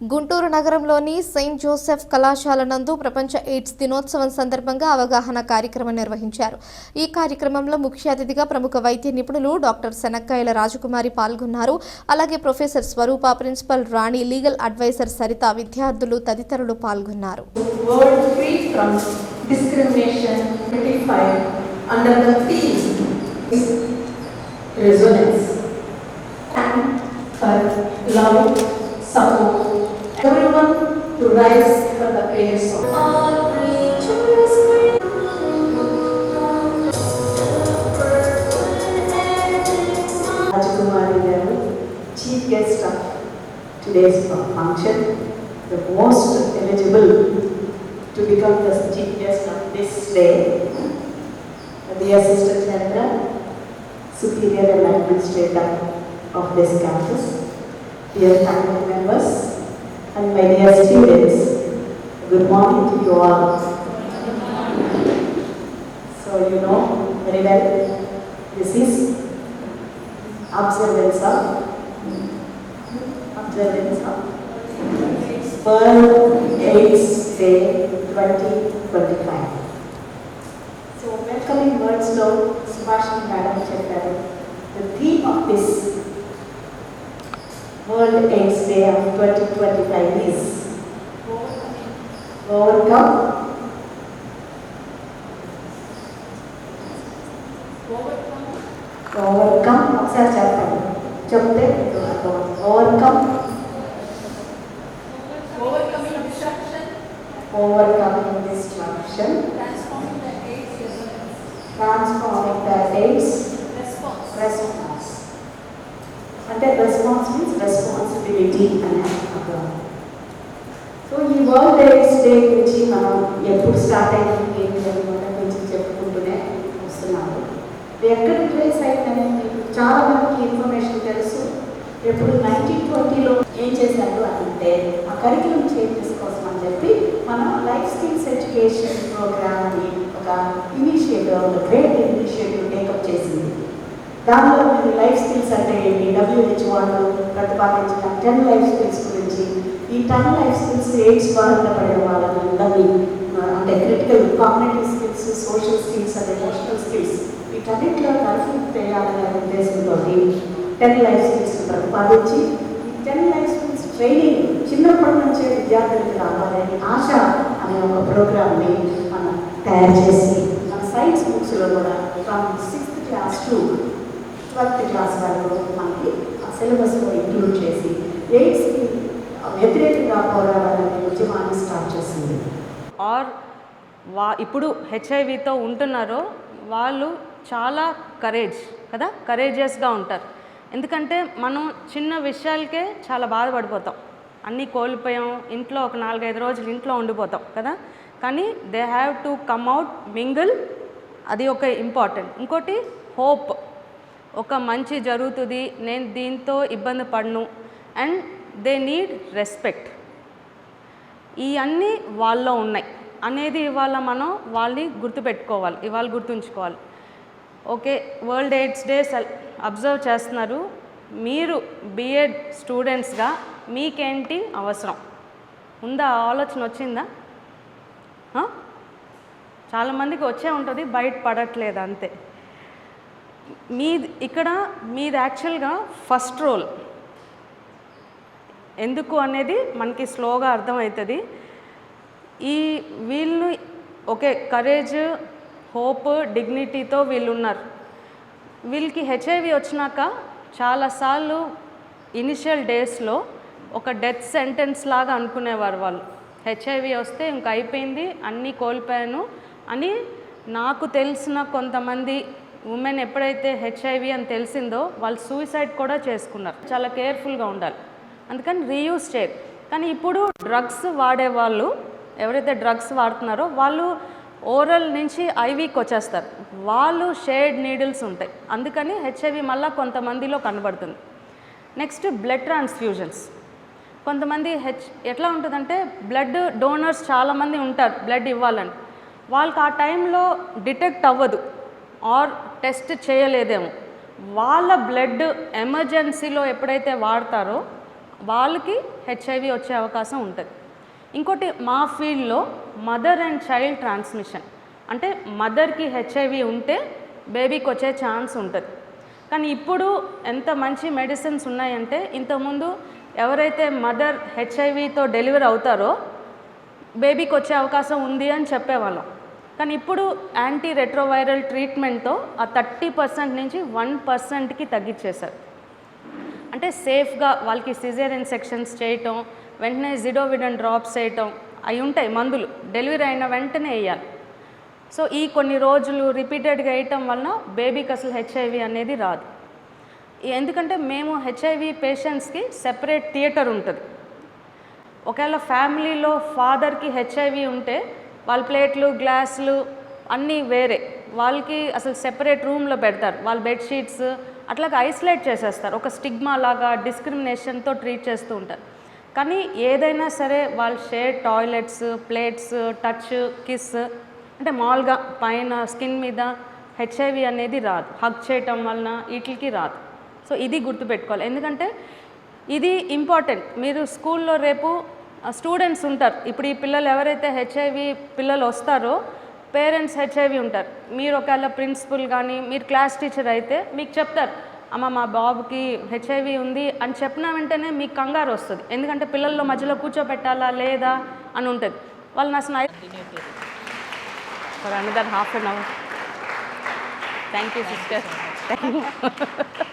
గుంటూరు నగరంలోని Saint Joseph కళాశాల నందు ప్రపంచ ఎయిడ్స్ దినోత్సవం సందర్భంగా అవగాహన కార్యక్రమం నిర్వహించారు. ఈ కార్యక్రమంలో ముఖ్య అతిథిగా ప్రముఖ వైద్య నిపుణులు డాక్టర్ శనక్కాయల రాజకుమారి పాల్గొన్నారు. అలాగే professor Swarupa principal Rani legal adviser Saritha విద్యార్థులు తదితరులు పాల్గొన్నారు. Resonance and for love, support, everyone to rise for the prayers of all creatures. Rajakumari chief guest of today's function, the most eligible to become the chief guest of this day. The Assistant Chandra, Superior and Administrator of this campus, dear faculty members, and my dear students, good morning to you all. So you know very well, this is observance of, observance of, Pearl AIDS Day 2025. So welcoming words to Subhashini Madam Chakravarti. The theme of this AIDS day of twenty twenty five is overcome overcome ఒకసారి చెప్పండి చెప్తే overcome Overcoming destruction, overcoming destruction transforming the AIDS resonance, transforming the AIDS response. Response అంటే response means responsibility అనే అర్థం. So ఈ world AIDS day గురించి మనం ఎప్పుడు స్టార్ట్ అయింది ఏంటి అని చెప్పుకుంటూనే వస్తున్నాము ఎక్కడ ప్లేస్ అయిందని మీకు చాలా మందికి ఇన్ఫర్మేషన్ తెలుసు. ఎప్పుడు నైన్టీన్ ట్వంటీలో ఏం చేశారు అని అంటే ఆ కరికులం చేంజెస్ కోసం అని చెప్పి మనం లైఫ్ స్కిల్స్ ఎడ్యుకేషన్ ప్రోగ్రామ్ అని ఒక ఇనిషియేటివ్ ఒక గ్రేట్ ఇనిషియేటివ్ టేకప్ చేసింది. దానిలో మీరు లైఫ్ స్కిల్స్ అంటే ఏంటి వాళ్ళు ప్రతిపాదించిన టెన్ లైఫ్ స్కిల్స్ గురించి ఈ టెన్ లైఫ్ స్కిల్స్ ఎయిడ్స్ బారిన పడే వాళ్ళని అందరినీ అంటే critical cognitive skills social skills and emotional skills వీటన్నిటిలో కలిసి చేయాలనే ఉద్దేశంతో టెన్ లైఫ్ స్కిల్స్ ప్రతిపాదించి ఈ టెన్ లైఫ్ స్కిల్స్ ట్రైనింగ్ చిన్నప్పటి నుంచే విద్యార్థులకు రావాలని ఆశ అనే ఒక ప్రోగ్రామ్ని మనం తయారు చేసి మన సైన్స్ బుక్స్లో కూడా from sixth class to twelfth class వరకు మనకి ఆ సిలబస్లో ఇంక్లూడ్ చేసి ఎయిడ్స్కి వ్యతిరేకంగా పోరాడాలనే ఉద్యమాన్ని స్టార్ట్ చేసింది. ఆర్ వా ఇప్పుడు హెచ్ఐవితో ఉంటున్నారో వాళ్ళు చాలా కరేజ్ కదా? కరేజియస్గా ఉంటారు. ఎందుకంటే మనం చిన్న విషయాలకే చాలా బాధపడిపోతాం. అన్నీ కోల్పోయాం ఇంట్లో ఒక నాలుగైదు రోజులు ఇంట్లో ఉండిపోతాం కదా? కానీ they have to come out mingle అది ఒక ఇంపార్టెంట్ ఇంకోటి హోప్ ఒక మంచి జరుగుతుంది నేను దీంతో ఇబ్బంది పడను. And they need respect. ఈ అన్నీ వాళ్ళలో ఉన్నాయి. అనేది ఇవాళ మనం వాళ్ళని గుర్తుపెట్టుకోవాలి ఇవాళ గుర్తుంచుకోవాలి. Okay world AIDS day observe చేస్తున్నారు. మీరు బిఎడ్ స్టూడెంట్స్గా మీకేంటి అవసరం? ఉందా? ఆలోచన వచ్చిందా? చాలామందికి వచ్చే ఉంటుంది బయట పడట్లేదు అంతే. మీది ఇక్కడ మీది యాక్చువల్గా ఫస్ట్ రోల్ ఎందుకు అనేది మనకి స్లోగా అర్థమవుతుంది. ఈ వీళ్ళు ఓకే కరేజ్ హోప్ డిగ్నిటీతో వీళ్ళు ఉన్నారు వీళ్ళకి హెచ్ఐవి వచ్చినాక చాలాసార్లు ఇనిషియల్ డేస్లో ఒక డెత్ సెంటెన్స్ లాగా అనుకునేవారు వాళ్ళు. హెచ్ఐవి వస్తే ఇంక అయిపోయింది అన్నీ కోల్పోయాను అని నాకు తెలిసిన కొంతమంది ఉమెన్ ఎప్పుడైతే హెచ్ఐవి అని తెలిసిందో వాళ్ళు సూసైడ్ కూడా చేసుకున్నారు. చాలా కేర్ఫుల్గా ఉండాలి. అందుకని రీయూస్ చేయరు కానీ ఇప్పుడు డ్రగ్స్ వాడే వాళ్ళు ఎవరైతే డ్రగ్స్ వాడుతున్నారో వాళ్ళు ఓరల్ నుంచి ఐవీకి వచ్చేస్తారు. వాళ్ళు షేడ్ నీడిల్స్ ఉంటాయి. అందుకని హెచ్ఐవి మళ్ళీ కొంతమందిలో కనబడుతుంది. నెక్స్ట్ బ్లడ్ ట్రాన్స్ఫ్యూజన్స్ కొంతమంది హెచ్ ఎట్లా ఉంటుందంటే బ్లడ్ డోనర్స్ చాలామంది ఉంటారు బ్లడ్ ఇవ్వాలని. వాళ్ళకి ఆ టైంలో డిటెక్ట్ అవ్వదు. ఆర్ టెస్ట్ చేయలేదేమో. వాళ్ళ బ్లడ్ ఎమర్జెన్సీలో ఎప్పుడైతే వాడతారో వాళ్ళకి హెచ్ఐవి వచ్చే అవకాశం ఉంటుంది. ఇంకోటి మా ఫీల్డ్లో మదర్ అండ్ చైల్డ్ ట్రాన్స్మిషన్. అంటే మదర్కి హెచ్ఐవి ఉంటే బేబీకి వచ్చే ఛాన్స్ ఉంటుంది. కానీ ఇప్పుడు ఎంత మంచి మెడిసిన్స్ ఉన్నాయంటే ఇంతకుముందు ఎవరైతే మదర్ హెచ్ఐవితో డెలివరీ అవుతారో బేబీకి వచ్చే అవకాశం ఉంది అని చెప్పేవాళ్ళం. కానీ ఇప్పుడు యాంటీ రెట్రోవైరల్ ట్రీట్మెంట్తో ఆ థర్టీ పర్సెంట్ నుంచి వన్ పర్సెంట్కి తగ్గించేశారు. అంటే సేఫ్గా వాళ్ళకి సిజేరియన్ సెక్షన్స్ చేయటం వెంటనే జిడోవిడన్ డ్రాప్స్ చేయటం అవి ఉంటాయి మందులు. డెలివరీ అయిన వెంటనే వేయాలి. సో ఈ కొన్ని రోజులు రిపీటెడ్గా వేయటం వలన బేబీకి అసలు హెచ్ఐవి అనేది రాదు. ఎందుకంటే మేము హెచ్ఐవి పేషెంట్స్కి సెపరేట్ థియేటర్ ఉంటుంది. ఒకవేళ ఫ్యామిలీలో ఫాదర్కి హెచ్ఐవి ఉంటే వాళ్ళ ప్లేట్లు గ్లాసులు అన్నీ వేరే. వాళ్ళకి అసలు సెపరేట్ రూమ్లో పెడతారు. వాళ్ళ బెడ్షీట్స్ అట్లాగా ఐసోలేట్ చేసేస్తారు. ఒక స్టిగ్మా లాగా డిస్క్రిమినేషన్తో ట్రీట్ చేస్తూ ఉంటారు. కానీ ఏదైనా సరే వాళ్ళు share toilets plates touch kiss అంటే మామూలుగా పైన స్కిన్ మీద హెచ్ఐవి అనేది రాదు. హగ్ చేయటం వలన వీటికి రాదు. సో ఇది గుర్తుపెట్టుకోవాలి. ఎందుకంటే ఇది ఇంపార్టెంట్ మీరు స్కూల్లో రేపు స్టూడెంట్స్ ఉంటారు. ఇప్పుడు ఈ పిల్లలు ఎవరైతే హెచ్ఐవి పిల్లలు వస్తారో పేరెంట్స్ హెచ్ఐవి ఉంటారు. మీరు ఒకవేళ ప్రిన్సిపల్ కానీ మీరు క్లాస్ టీచర్ అయితే మీకు చెప్తారు అమ్మ మా బాబుకి హెచ్ఐవి ఉంది అని చెప్పిన వెంటనే మీకు కంగారు వస్తుంది. ఎందుకంటే పిల్లల్లో మధ్యలో కూర్చోబెట్టాలా లేదా అని ఉంటుంది. వాళ్ళని అసలు for another half an hour thank you sister thank you